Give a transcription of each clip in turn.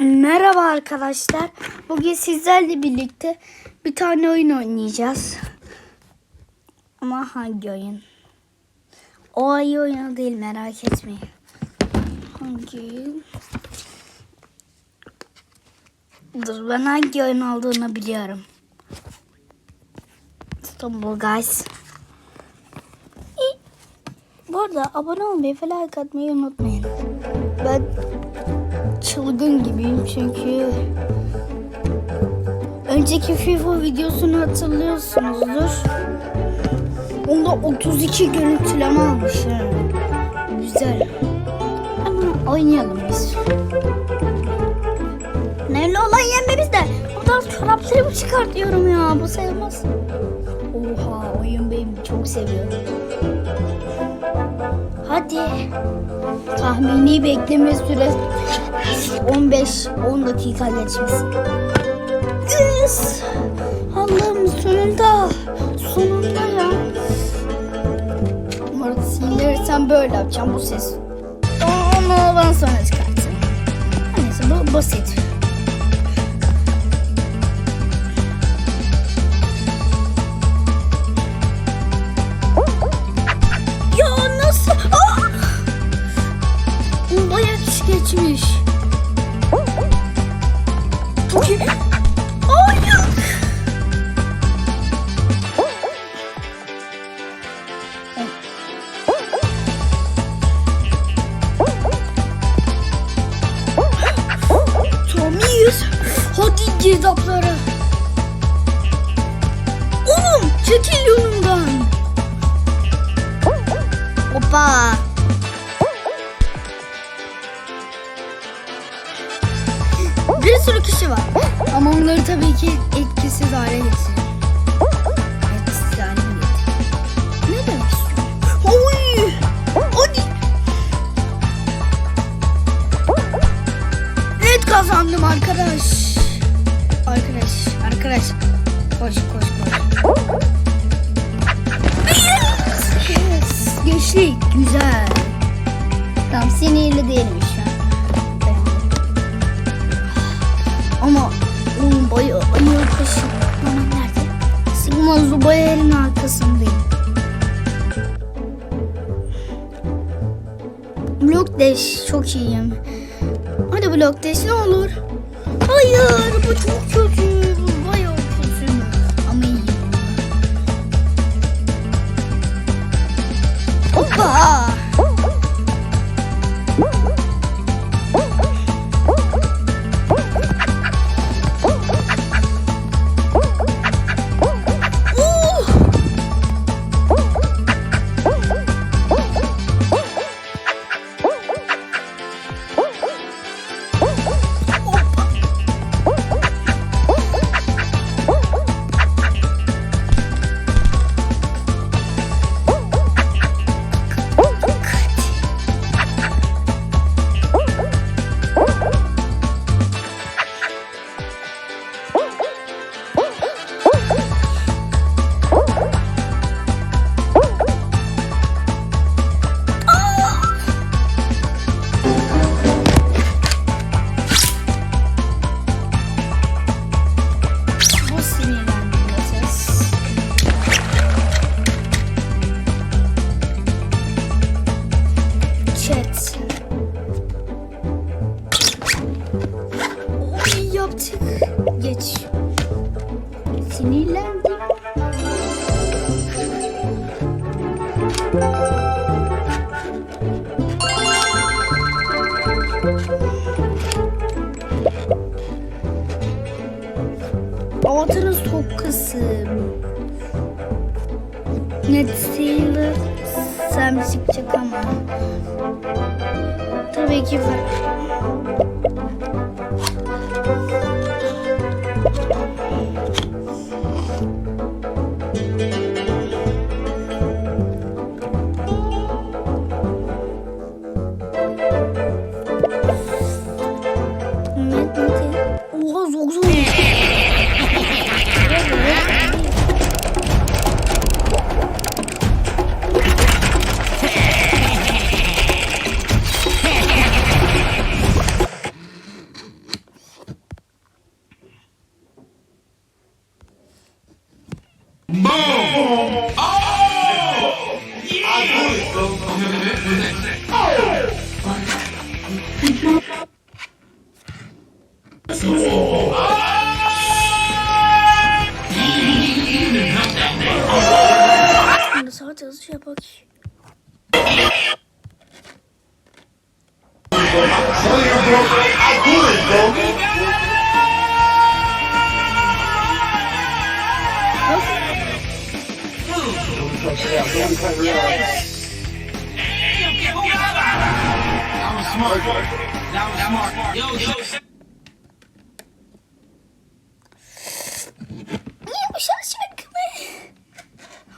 Merhaba arkadaşlar. Bugün sizlerle birlikte bir tane oyun oynayacağız. Ama hangi oyun? O ayı oyunu değil merak etmeyin. Hangi oyun? Dur ben hangi oyun olduğunu biliyorum. İstanbul Guys. Bu arada abone olmayı ve like atmayı unutmayın. Ben çılgın gibiyim çünkü önceki FIFA videosunu hatırlıyorsunuzdur. Onda 32 görüntüleme almış yani. Güzel. Ama oynayalım biz. Önemli olan yenmemiz de. Buradan çoraplarımı çıkartıyorum ya. Bu sayılmaz. Oha oyun benim çok seviyorum. Hadi. Tahmini bekleme süresi 15-10 dakika geçmesi. Yes! Allah'ım sonunda. Sonunda ya. Umarım sinirlenirsem böyle yapacağım bu ses. Onu ben sonra çıkartırım. Neyse bu basit. Hadi girdaplara. Oğlum çekil yolumdan. Hoppa. Bir sürü kişi var. Ama onları tabii ki etkisiz hale getiriyor. Sinirli değilmiş an. Ama onun boyu kaşı. Aman nerede? Sigma Zubayer'in arkasındayım. Blok Dash çok iyiyim. Hadi Blok Dash ne olur. Hayır bu çok kötü. Bu bayağı kötü. Ama iyiyim. Hoppa. 우! Sinirlendim. Avatarın çok kısım. Net Sailor Sam çıkacak. Tabii ki var. Şimdi sadece hızlıca yapak. Yes. Niye bu şarkı mı?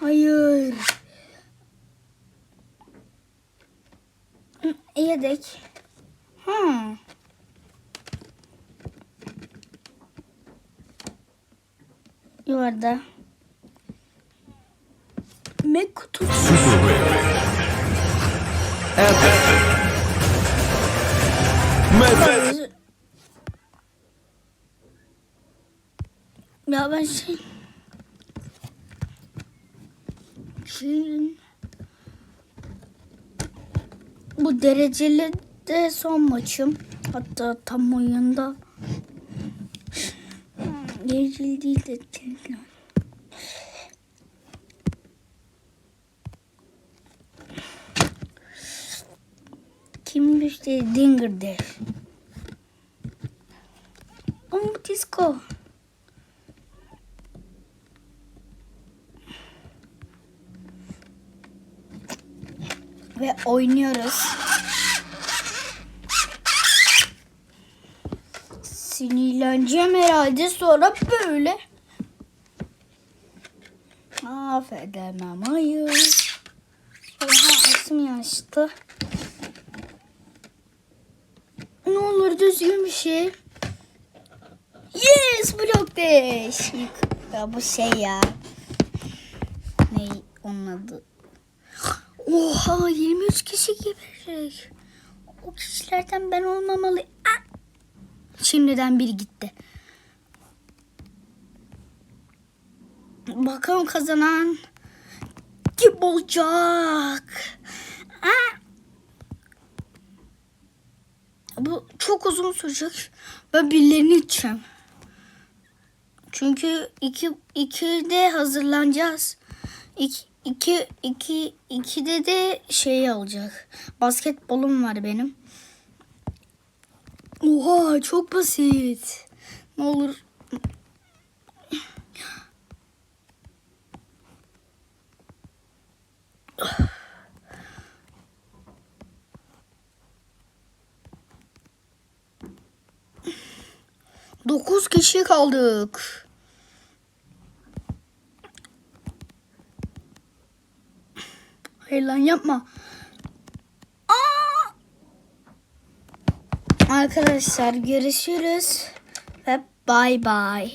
Hayır. Yedek. Hmm. Yuvarda. Mek kutusu. Mehmet. Ya ben şey... Bu dereceli de son maçım. Hatta tam oyunda. Dereceli değil de değil. Kim düştü? Dinger der. Disco. Ve oynuyoruz. Sinirleneceğim herhalde sonra böyle. Affedemem hayır. Oha aklım yaştı. Ne olur düzgün bir şey. Yes blok deş. Ya bu şey ya. Ne onun adı? Oha 23 kişi geberecek. O kişilerden ben olmamalı. Ah! Şimdiden biri gitti. Bakalım kazanan kim olacak? Ah! Bu çok uzun sürecek. Ben birilerini içeceğim. Çünkü iki, ikide hazırlanacağız. İki, iki, iki, ikide de şey olacak. Basketbolum var benim. Oha çok basit. Ne olur. Dokuz kişi kaldık. Hayır lan yapma. Aa! Arkadaşlar görüşürüz ve bay bay.